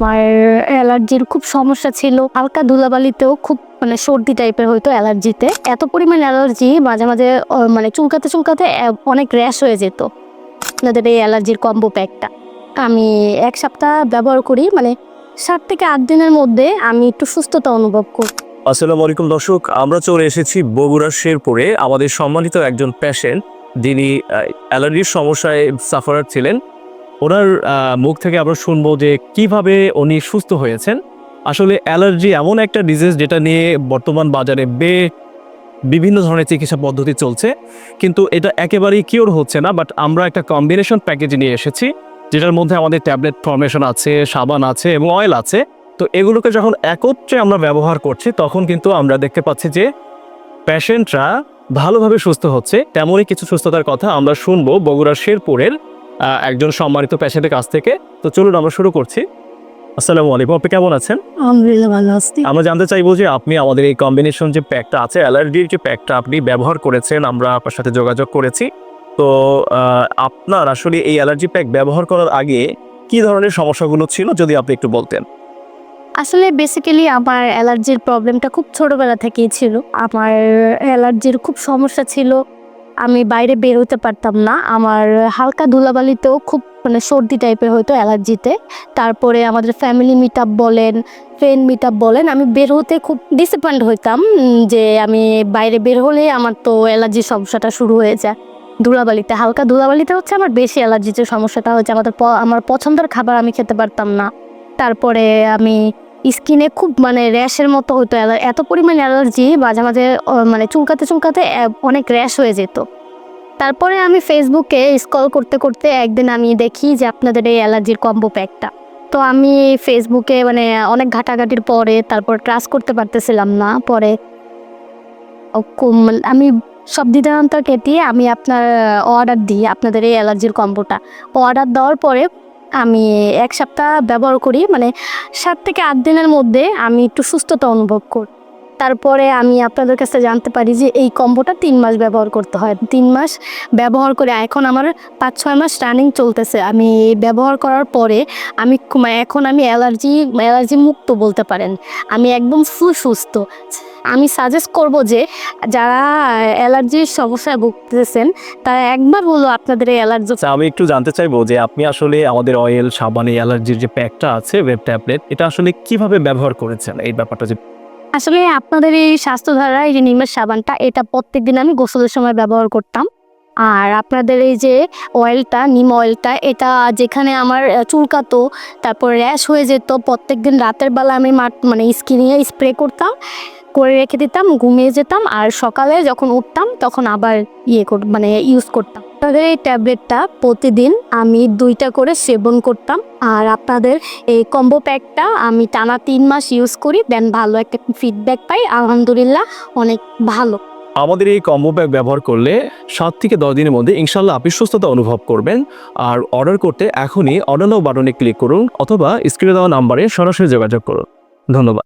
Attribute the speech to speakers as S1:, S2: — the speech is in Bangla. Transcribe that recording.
S1: আমার অ্যালার্জির খুব সমস্যা ছিল। হালকা ধুলাবালিতেও খুব মানে সর্দি টাইপের হইতো অ্যালার্জিতে। এত পরিমাণ অ্যালার্জি মাঝে মাঝে মানে চুলকাতে চুলকাতে অনেক র্যাশ হয়ে যেত। আপনাদের এই অ্যালার্জির কম্বো প্যাকটা আমি এক সপ্তাহ ব্যবহার করি মানে সাত থেকে আট দিনের মধ্যে আমি একটু সুস্থতা অনুভব করি।
S2: আসসালামু আলাইকুম দর্শক, আমরা চলে এসেছি বগুড়ার শেরপুরে। আমাদের সম্মানিত একজন পেশেন্ট যিনি অ্যালার্জির সমস্যায় সাফারার ছিলেন। ওনার মুখ থেকে আমরা শুনব যে কীভাবে উনি সুস্থ হয়েছেন। আসলে অ্যালার্জি এমন একটা ডিজিজ যেটা নিয়ে বর্তমান বাজারে বে, বিভিন্ন ধরনের চিকিৎসা পদ্ধতি চলছে। কিন্তু এটা একেবারেই কিওর হচ্ছে না বাট আমরা একটা কম্বিনেশন প্যাকেজ নিয়ে এসেছি, যেটার মধ্যে আমাদের ট্যাবলেট ফর্মেশন আছে, সাবান আছে এবং অয়েল আছে। তো এগুলোকে যখন একত্রে আমরা ব্যবহার করছি, তখন কিন্তু আমরা দেখতে পাচ্ছি যে প্যাশেন্টরা ভালোভাবে সুস্থ হচ্ছে। তেমনই কিছু সুস্থতার কথা আমরা শুনব বগুড়ার শেরপুরের একজন সম্মানিত পেশেন্টের কাছ থেকে। তো চলুন আমরা শুরু করছি। আসসালামু আলাইকুম আপনি কেমন আছেন?
S1: আলহামদুলিল্লাহ ভালো আছি।
S2: আমরা জানতে চাইব যে আপনি আমাদের এই কম্বিনেশন যে প্যাকটা আছে অ্যালার্জির যে প্যাকটা আপনি ব্যবহার করেছেন আমরা আপনার সাথে যোগাযোগ করেছি। তো আপনার আসলে এই অ্যালার্জি প্যাক ব্যবহার করার আগে কি ধরনের সমস্যাগুলো ছিল যদি আপনি একটু বলতেন।
S1: আসলে বেসিক্যালি আমার অ্যালার্জির প্রবলেমটা খুব ছোটবেলা থেকেই ছিল। আমার অ্যালার্জির খুব সমস্যা ছিল। আমি বাইরে বের হতে পারতাম না। আমার হালকা ধুলাবালিতেও খুব মানে সর্দি টাইপের হতো অ্যালার্জিতে তারপরে আমাদের ফ্যামিলি মিট আপ বলেন ফ্রেন্ড মিট আপ বলেন, আমি বের হতে খুব ডিসঅ্যাপয়েন্ট হইতাম যে আমি বাইরে বের হলে আমার তো অ্যালার্জির সমস্যাটা শুরু হয়ে যায়। ধুলাবালিতে, হালকা ধুলাবালিতে হচ্ছে আমার বেশি অ্যালার্জির যে সমস্যাটা হচ্ছে আমাদের আমার পছন্দের খাবার আমি খেতে পারতাম না। তারপরে আমি স্কিনে খুব মানে র্যাশের মতো হতো এত পরিমাণ অ্যালার্জি মাঝে মাঝে মানে চুলকাতে চুলকাতে অনেক র্যাশ হয়ে যেত। তারপরে আমি ফেসবুকে স্ক্রল করতে করতে একদিন আমি দেখি যে আপনাদের এই অ্যালার্জির কম্বো প্যাকটা। তো আমি ফেসবুকে মানে অনেক ঘাটাঘাটির পরে তারপর ট্রাস্ট করতে পারতেছিলাম না, পরে আমি সব দ্বিধান্ত কেটে আমি আপনার অর্ডার দিই আপনাদের এই অ্যালার্জির কম্বোটা। অর্ডার দেওয়ার পরে আমি এক সপ্তাহ ব্যবহার করি মানে সাত থেকে আট দিনের মধ্যে আমি একটু সুস্থতা অনুভব করি, তারপরে আমি আপনাদের কাছে জানতে পারি যে এই কম্বোটা তিন মাস ব্যবহার করতে হয়। তিন মাস ব্যবহার করে এখন আমার পাঁচ, ছয় মাস রানিং চলতেছে। আমি ব্যবহার করার পরে আমি এখন আমি অ্যালার্জি অ্যালার্জি মুক্ত বলতে পারেন। আমি একদম সুসুস্থ আমি সাজেস্ট করব যে যারা অ্যালার্জির সমস্যায় ভুগতেছেন তারা একবার হলো আপনাদের এই অ্যালার্জি
S2: আচ্ছা আমি একটু জানতে চাইব যে আপনি আসলে আমাদের অয়েল সাবান এই অ্যালার্জির যে প্যাকটা আছে ওয়েব ট্যাবলেট এটা আসলে কীভাবে ব্যবহার করেছেন? এই ব্যাপারটা যে
S1: আসলে আপনাদের এই স্বাস্থ্যধারা এই যে নিমের সাবানটা এটা প্রত্যেক দিন আমি গোসলের সময় ব্যবহার করতাম। আর আপনাদের এই যে অয়েলটা নিম অয়েলটা এটা যেখানে আমার চুলকাতো তারপর র্যাশ হয়ে যেত প্রত্যেক দিন রাতের বেলা আমি মাঠ- মানে স্কিনে স্প্রে করতাম। করে রেখে দিতাম, ঘুমিয়ে যেতাম আর সকালে যখন উঠতাম তখন আবার ইয়ে কর মানে ইউজ করতাম। আপনাদের এই ট্যাবলেটটা প্রতিদিন আমি দুইটা করে সেবন করতাম আর আপনাদের এই কম্বো প্যাকটা আমি টানা তিন মাস ইউজ করি, দেন ভালো একটা ফিডব্যাক পাই, আলহামদুলিল্লাহ অনেক ভালো।
S2: আমাদের এই কম্বো প্যাক ব্যবহার করলে সাত থেকে দশ দিনের মধ্যে ইনশাল্লাহ আপনি সুস্থতা অনুভব করবেন। আর অর্ডার করতে এখনই অর্ডার বাটনে ক্লিক করুন অথবা স্ক্রিনে দেওয়া নাম্বারে সরাসরি যোগাযোগ করুন। ধন্যবাদ।